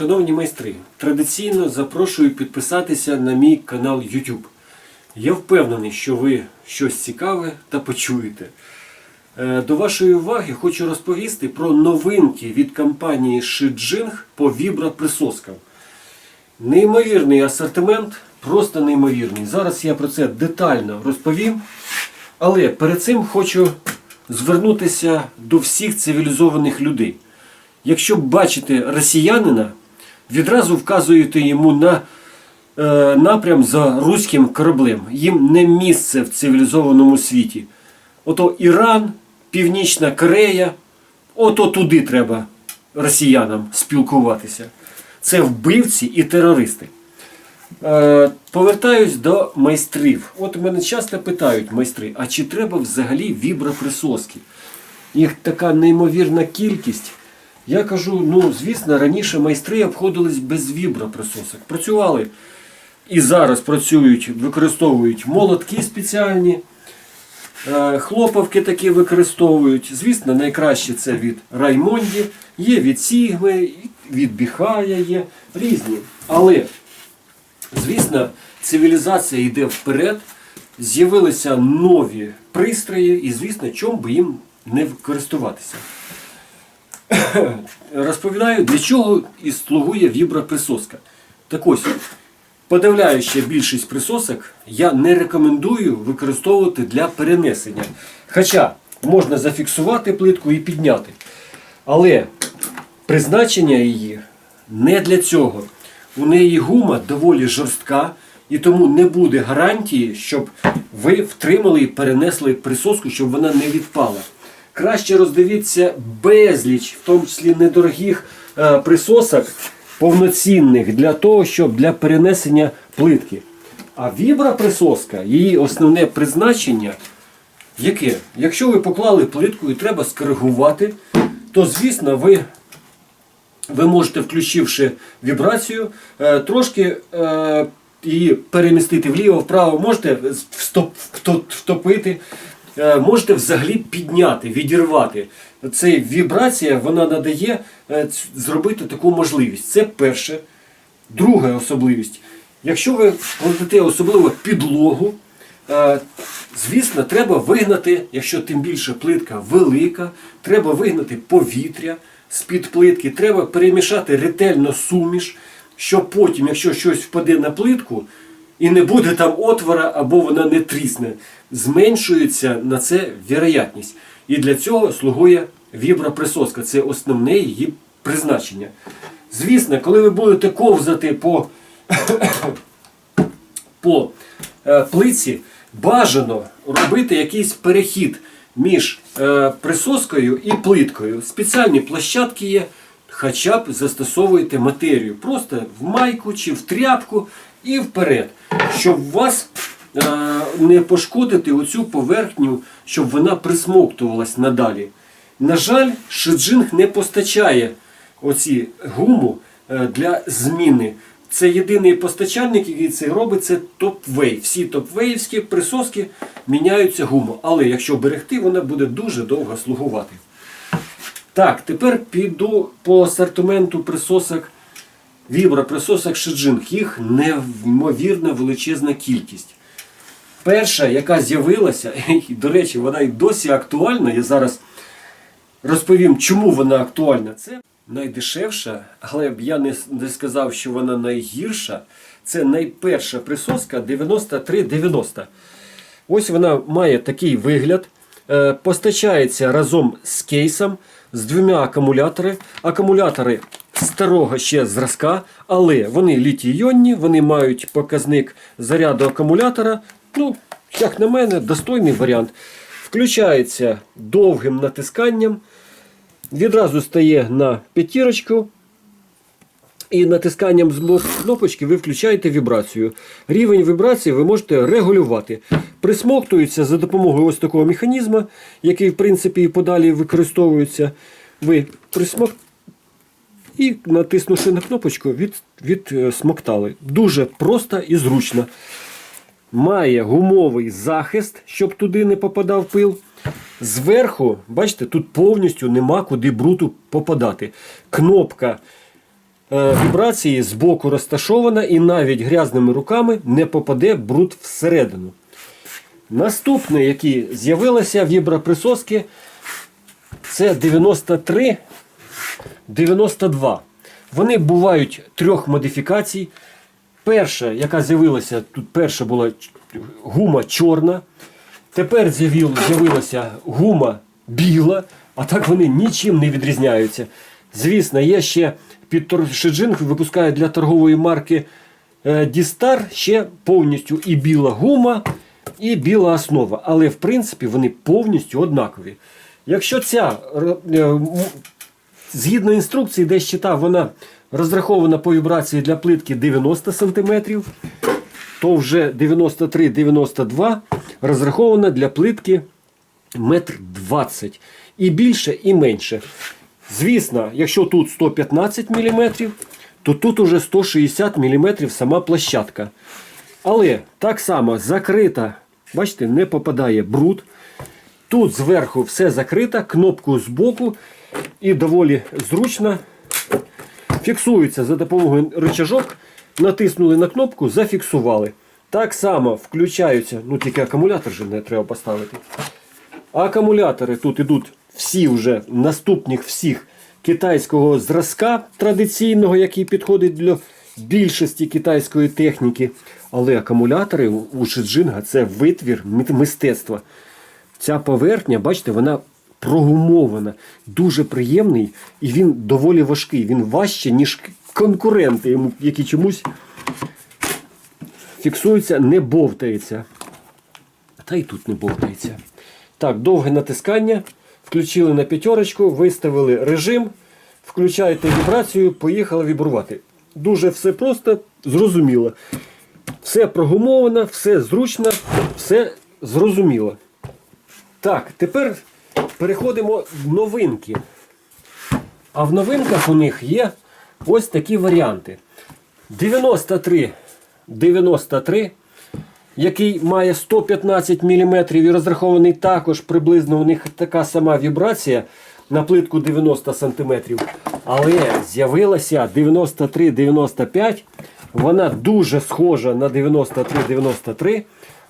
Шановні майстри, традиційно запрошую підписатися на мій канал YouTube. Я впевнений, що ви щось цікаве та почуєте. Е, До вашої уваги хочу розповісти про новинки від компанії Шиджинг по віброприсоскам. Неймовірний асортимент, просто неймовірний. Зараз я про це детально розповім. Але перед цим хочу звернутися до всіх цивілізованих людей. Якщо бачите росіянина, відразу вказуєте йому на е, напрям за руським кораблем. Їм не місце в цивілізованому світі. Ото Іран, Північна Корея, ото туди треба росіянам спілкуватися. Це вбивці і терористи. Е, повертаюсь до майстрів. От мене часто питають майстри, а чи треба взагалі віброприсоски? Їх така неймовірна кількість. Я кажу, ну звісно, раніше майстри обходились без віброприсосок. Працювали і зараз працюють, використовують молотки спеціальні, е, хлопавки такі використовують. Звісно, найкраще це від Раймонді, є від Сігми, від Біхая є різні. Але Звісно, цивілізація йде вперед, з'явилися нові пристрої, і, звісно, чому би їм не користуватися. Розповідаю, для чого і слугує віброприсоска. Так ось, подавляюча більшість присосок я не рекомендую використовувати для перенесення. Хоча можна зафіксувати плитку і підняти. Але призначення її не для цього. У неї гума доволі жорстка, і тому не буде гарантії, щоб ви втримали і перенесли присоску, щоб вона не відпала. Краще роздивіться безліч, в тому числі недорогих е, присосок, повноцінних для того, щоб для перенесення плитки. А віброприсоска, її основне призначення яке? Якщо ви поклали плитку і треба скоригувати, то звісно ви ви можете, включивши вібрацію, е, трошки е, її перемістити вліво-вправо, можете втопити, можете взагалі підняти, відірвати. Ця вібрація вона надає е, зробити таку можливість. Це перше. Друга особливість. Якщо ви кладете особливо підлогу, е, звісно, треба вигнати, якщо тим більше плитка велика, треба вигнати повітря з-під плитки, треба перемішати ретельно суміш, щоб потім, якщо щось впаде на плитку і не буде там отвора або вона не трісне, зменшується на це віроятність. І для цього слугує віброприсоска. Це основне її призначення. Звісно, коли ви будете ковзати по по е, плиці бажано робити якийсь перехід між е, присоскою і плиткою. Спеціальні площадки є, хоча б застосовуєте матерію. Просто в майку чи в тряпку і вперед. Щоб вас е, не пошкодити оцю поверхню, щоб вона присмоктувалась надалі. На жаль, шиджинг не постачає оці гуму е, для зміни. Це єдиний постачальник, який це робить, це топ-вей. Всі топ-веївські присоски міняються гуму. Але якщо берегти, вона буде дуже довго слугувати. Так, тепер піду по асортименту присосок, віброприсосок Шиджинг. Їх неймовірно величезна кількість. Перша, яка з'явилася, і, до речі, вона і досі актуальна. Я зараз розповім, чому вона актуальна. Це найдешевша, але б я не, не сказав, що вона найгірша. Це найперша присоска 9390. Ось вона має такий вигляд. Е, Постачається разом з кейсом, з двома акумулятори. Акумулятори старого ще зразка, але вони літій-іонні, вони мають показник заряду акумулятора. Ну, як на мене, достойний варіант. Включається довгим натисканням. Відразу стає на п'ятірочку. І натисканням з кнопочки ви включаєте вібрацію. Рівень вібрації ви можете регулювати. Присмоктується за допомогою ось такого механізму, який в принципі і подалі використовується. Ви присмок... і натиснувши на кнопочку, від, відсмоктали. Дуже просто і зручно. Має гумовий захист, щоб туди не попадав пил. Зверху, бачите, тут повністю нема куди бруту попадати. Кнопка е, вібрації збоку розташована і навіть грязними руками не попаде бруд всередину. Наступне, які з'явилися віброприсоски, це 93 92. Вони бувають трьох модифікацій. Перша, яка з'явилася, тут перша була гума чорна. Тепер з'явилася гума біла, а так вони нічим не відрізняються. Звісно, є ще під Шеджинг випускає для торгової марки е, Дістар ще повністю і біла гума, і біла основа. Але в принципі вони повністю однакові. Якщо ця е, Згідно інструкції, де читав, вона розрахована по вібрації для плитки 90 см, то вже 93-92 розрахована для плитки 1,20 м. І більше, і менше. Звісно, якщо тут 115 мм, то тут уже 160 мм сама площадка. Але так само закрита, бачите, не попадає бруд. Тут зверху все закрито, кнопку збоку і доволі зручно фіксується за допомогою рычажок. Натиснули на кнопку, зафіксували. Так само включаються, ну тільки акумулятор же не треба поставити. Акумулятори тут ідуть всі вже наступних всіх китайського зразка традиційного, який підходить для більшості китайської техніки. Але акумулятори у Шиджинга це витвір мистецтва. Ця поверхня, бачите, вона прогумована, дуже приємний і він доволі важкий. Він важче, ніж конкуренти, які чомусь фіксуються, не бовтається. Та й тут не бовтається. Так, довге натискання. Включили на п'ятерочку, виставили режим, включаєте вібрацію, поїхали вібрувати. Дуже все просто, зрозуміло. Все прогумовано, все зручно, все зрозуміло. Так, тепер переходимо в новинки. А в новинках у них є ось такі варіанти. 93 93, який має 115 мм і розрахований також приблизно у них така сама вібрація на плитку 90 см. Але з'явилася 93-95. Вона дуже схожа на 93-93,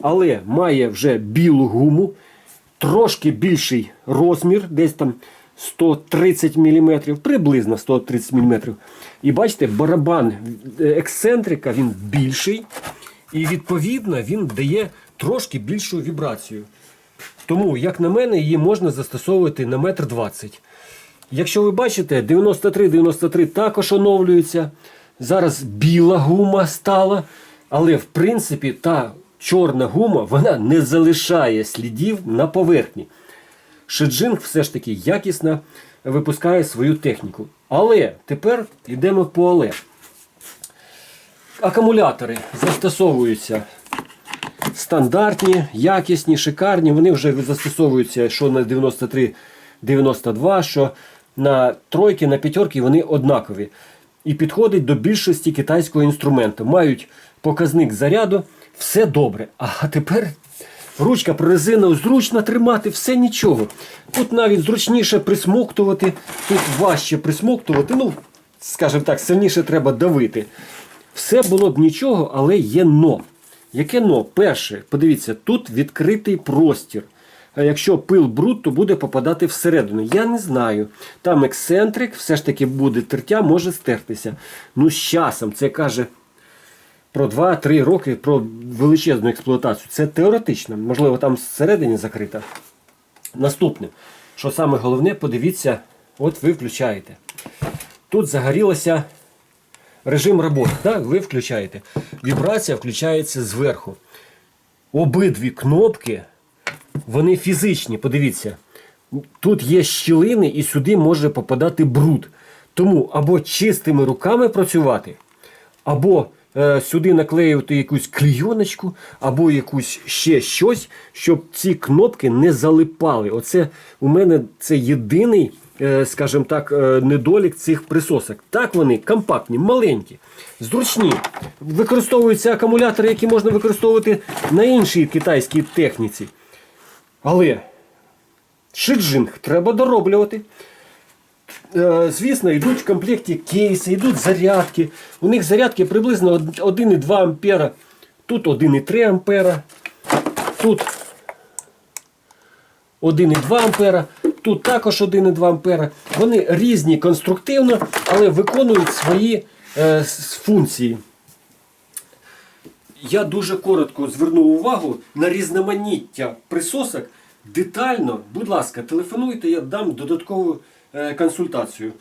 але має вже білу гуму трошки більший розмір, десь там 130 мм, приблизно 130 мм. І бачите, барабан е, ексцентрика він більший, і відповідно він дає трошки більшу вібрацію. Тому, як на мене, її можна застосовувати на метр 20. Якщо ви бачите, 93-93 також оновлюється. Зараз біла гума стала, але в принципі та чорна гума вона не залишає слідів на поверхні. Шеджинг все ж таки якісно випускає свою техніку. Але тепер йдемо по але. Акумулятори застосовуються стандартні, якісні, шикарні. Вони вже застосовуються що на 93-92, що на тройки, на п'ятерки вони однакові. І підходять до більшості китайського інструменту. Мають показник заряду, все добре. А тепер ручка прорезиною зручно тримати, все нічого. Тут навіть зручніше присмоктувати, тут важче присмоктувати. Ну, скажімо так, сильніше треба давити. Все було б нічого, але є но. Яке но? Перше, подивіться, тут відкритий простір. А якщо пил бруд, то буде попадати всередину. Я не знаю. Там ексцентрик, все ж таки буде тертя, може стертися. Ну, з часом це каже про 2-3 роки про величезну експлуатацію. Це теоретично, можливо, там всередині закрита. Наступне, що саме головне, подивіться, от ви включаєте. Тут загорілося режим роботи. Так, ви включаєте. Вібрація включається зверху. Обидві кнопки, вони фізичні, подивіться. Тут є щілини і сюди може попадати бруд. Тому або чистими руками працювати, або сюди наклеювати якусь клійоночку, або якусь ще щось, щоб ці кнопки не залипали. Оце у мене це єдиний, е, скажімо так, е, недолік цих присосок. Так вони компактні, маленькі, зручні. Використовуються акумулятори, які можна використовувати на іншій китайській техніці. Але шиджинг треба дороблювати. Е, звісно, йдуть в комплекті кейси, йдуть зарядки. У них зарядки приблизно 1,2 ампера. Тут 1,3 ампера. Тут 1,2 ампера. Тут також 1,2 ампера. Вони різні конструктивно, але виконують свої е, функції. Я дуже коротко звернув увагу на різноманіття присосок. Детально, будь ласка, телефонуйте, я дам додаткову консультацію.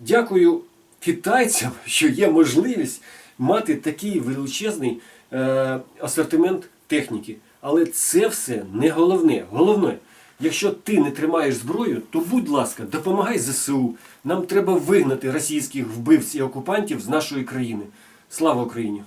Дякую китайцям, що є можливість мати такий величезний е, асортимент техніки. Але це все не головне. Головне, якщо ти не тримаєш зброю, то будь ласка, допомагай ЗСУ. Нам треба вигнати російських вбивць і окупантів з нашої країни. Слава Україні!